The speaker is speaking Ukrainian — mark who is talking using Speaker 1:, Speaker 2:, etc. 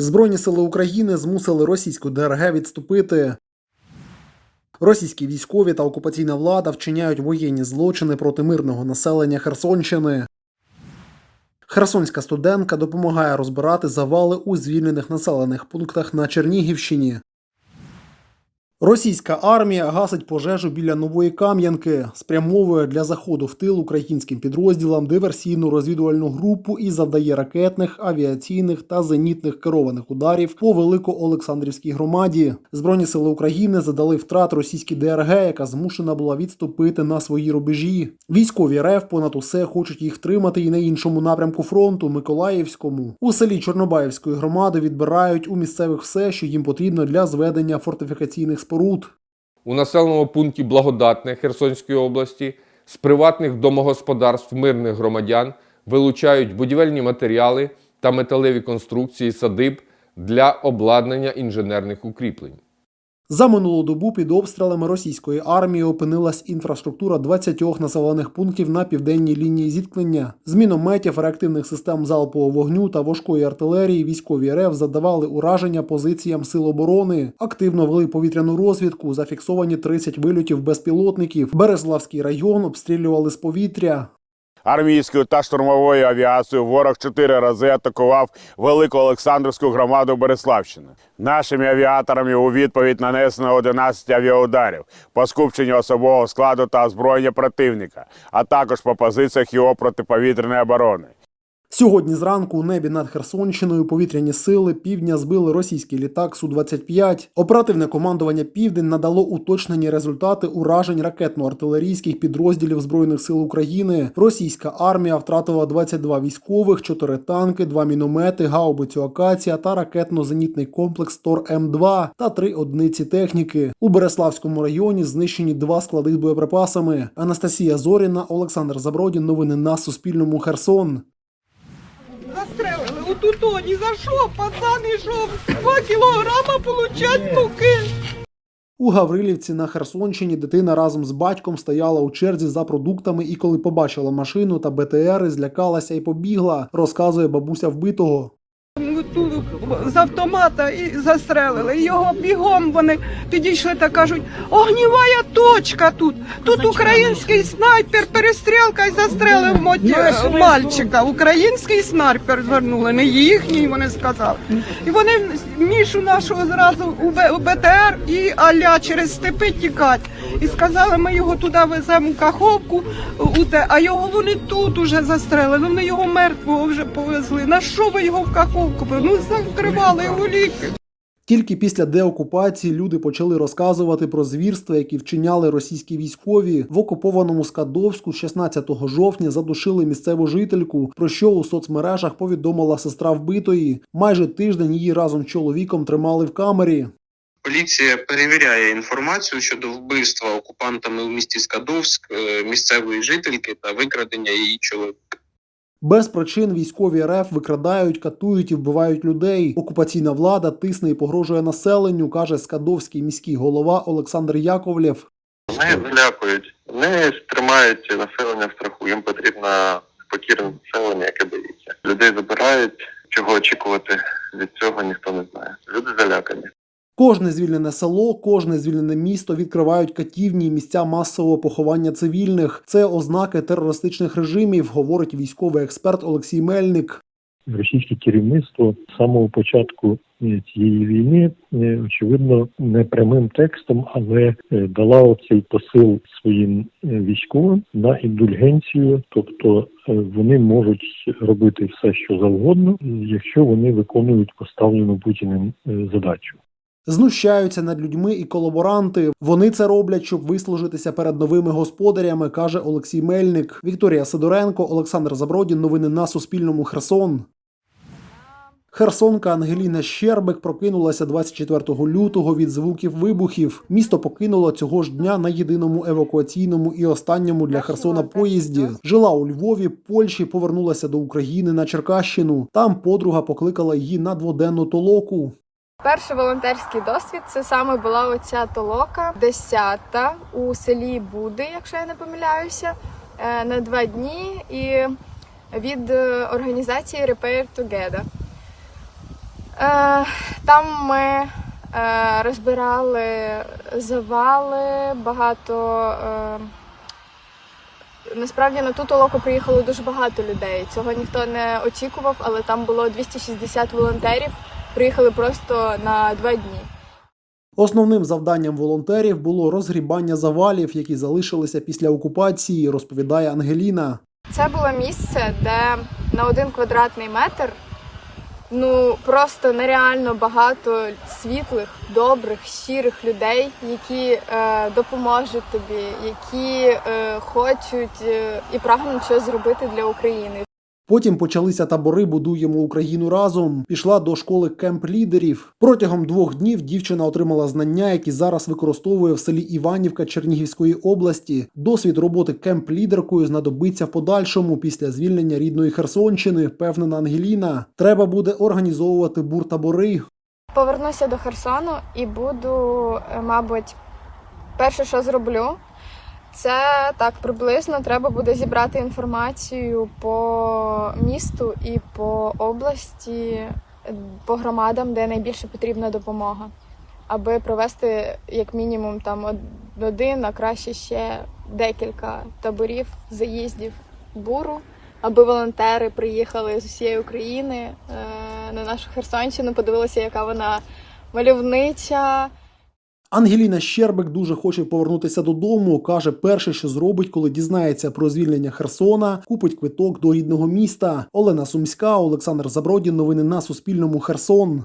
Speaker 1: Збройні сили України змусили російську ДРГ відступити. Російські військові та окупаційна влада вчиняють воєнні злочини проти мирного населення Херсонщини. Херсонська студентка допомагає розбирати завали у звільнених населених пунктах на Чернігівщині. Російська армія гасить пожежу біля нової Кам'янки, спрямовує для заходу в тил українським підрозділам диверсійну розвідувальну групу і завдає ракетних, авіаційних та зенітних керованих ударів по Великоолександрівській громаді. Збройні сили України задали втрат російській ДРГ, яка змушена була відступити на свої рубежі. Військові РФ понад усе хочуть їх тримати і на іншому напрямку фронту Миколаївському. У селі Чорнобаївської громади відбирають у місцевих все, що їм потрібно для зведення фортифікаційних споруд.
Speaker 2: у населеному пункті Благодатне Херсонської області з приватних домогосподарств мирних громадян вилучають будівельні матеріали та металеві конструкції садиб для обладнання інженерних укріплень.
Speaker 1: За минулу добу під обстрілами російської армії опинилась інфраструктура 20 населених пунктів на південній лінії зіткнення. З мінометів, реактивних систем залпового вогню та важкої артилерії військові РФ задавали ураження позиціям сил оборони, активно вели повітряну розвідку, зафіксовані 30 вильотів безпілотників. Береславський район обстрілювали з повітря.
Speaker 3: Армійською та штурмовою авіацією ворог чотири рази атакував Велику Олександрівську громаду Береславщини. Нашими авіаторами у відповідь нанесено 11 авіаударів по скупченню особового складу та озброєння противника, а також по позиціях його протиповітряної оборони.
Speaker 1: Сьогодні зранку у небі над Херсонщиною повітряні сили півдня збили російський літак Су-25. Оперативне командування Південь надало уточнені результати уражень ракетно-артилерійських підрозділів Збройних сил України. Російська армія втратила 22 військових, 4 танки, 2 міномети, гаубицю Акація та ракетно-зенітний комплекс Тор М2 та 3 одиниці техніки. У Береславському районі знищені два склади з боєприпасами. Анастасія Зоріна, Олександр Забродін. Новини на Суспільному. Херсон.
Speaker 4: Отут ні за що, пацан ішов, два кілограма получать туки.
Speaker 1: У Гаврилівці на Херсонщині дитина разом з батьком стояла у черзі за продуктами і коли побачила машину та БТР, злякалася і побігла, розказує бабуся вбитого.
Speaker 4: З автомата і застрелили. І Його бігом вони підійшли та кажуть, огнівая точка тут. Тут український снайпер, перестрілка і застрелив моті- мальчика. Український снайпер звернули, не їхній, вони сказали. І вони мішу нашого зразу у у БТР і аля через степи тікать. І сказали, ми його туди веземо у Каховку, у те, а його вони тут уже застрелили. Вони його мертвого вже повезли. На що ви його в Каховку? Ну закривали його ліки.
Speaker 1: Тільки після деокупації люди почали розказувати про звірства, які вчиняли російські військові. В окупованому Скадовську 16 жовтня задушили місцеву жительку, про що у соцмережах повідомила сестра вбитої. Майже тиждень її разом з чоловіком тримали в камері.
Speaker 5: Поліція перевіряє інформацію щодо вбивства окупантами у місті Скадовськ е, місцевої жительки та викрадення її чоловіка.
Speaker 1: Без причин військові РФ викрадають, катують і вбивають людей. Окупаційна влада тисне і погрожує населенню, каже скадовський міський голова Олександр Яковлєв.
Speaker 6: Не залякують, не тримають населення в страху. Їм потрібно спокійне населення, яке боїться. Людей забирають. Чого очікувати від цього ніхто не знає. Люди залякані.
Speaker 1: Кожне звільнене село, кожне звільнене місто відкривають катівні місця масового поховання цивільних. Це ознаки терористичних режимів, говорить військовий експерт Олексій Мельник.
Speaker 7: російське керівництво з самого початку е, цієї війни, е, очевидно, не прямим текстом, але е, дала оцей посил своїм військовим на індульгенцію, тобто вони можуть робити все, що завгодно, якщо вони виконують поставлену путіним задачу.
Speaker 1: Знущаються над людьми і колаборанти. Вони це роблять, щоб вислужитися перед новими господарями, каже Олексій Мельник. Вікторія Сидоренко, Олександр Забродін. Новини на Суспільному. Херсон. Херсонка Ангеліна Щербик прокинулася 24 лютого від звуків вибухів. Місто покинуло цього ж дня на єдиному евакуаційному і останньому для Херсона поїзді. Жила у Львові, Польщі, повернулася до України на Черкащину. Там подруга покликала її на дводенну толоку.
Speaker 8: Перший волонтерський досвід це саме була оця толока, десята у селі Буди, якщо я не помиляюся, е, на два дні і від е, організації Repair Together. Е, там ми розбирали завали, багато. Насправді на ту толоку приїхало дуже багато людей. Цього ніхто не очікував, але там було 260 волонтерів. Приїхали просто на два дні.
Speaker 1: Основним завданням волонтерів було розгрібання завалів, які залишилися після окупації, розповідає Ангеліна.
Speaker 8: Це було місце, де на один квадратний метр ну просто нереально багато світлих, добрих, щирих людей, які е, допоможуть тобі, які е, хочуть е, і прагнуть щось зробити для України.
Speaker 1: Потім почалися табори Будуємо Україну разом. Пішла до школи кемп лідерів. Протягом двох днів дівчина отримала знання, які зараз використовує в селі Іванівка Чернігівської області. Досвід роботи кемп лідеркою знадобиться в подальшому після звільнення рідної Херсонщини, впевнена Ангеліна. Треба буде організовувати буртабори.
Speaker 8: Повернуся до Херсону і буду, е, мабуть, перше, що зроблю, це так приблизно треба буде зібрати інформацію по місту і по області, по громадам, де найбільше потрібна допомога, аби провести як мінімум там один, а краще ще декілька таборів, заїздів буру, аби волонтери приїхали з усієї України е, на нашу Херсонщину, подивилися, яка вона мальовнича.
Speaker 1: Ангеліна Щербик дуже хоче повернутися додому. каже, перше, що зробить, коли дізнається про звільнення Херсона, купить квиток до рідного міста. Олена Сумська, Олександр Забродін. Новини на Суспільному. Херсон.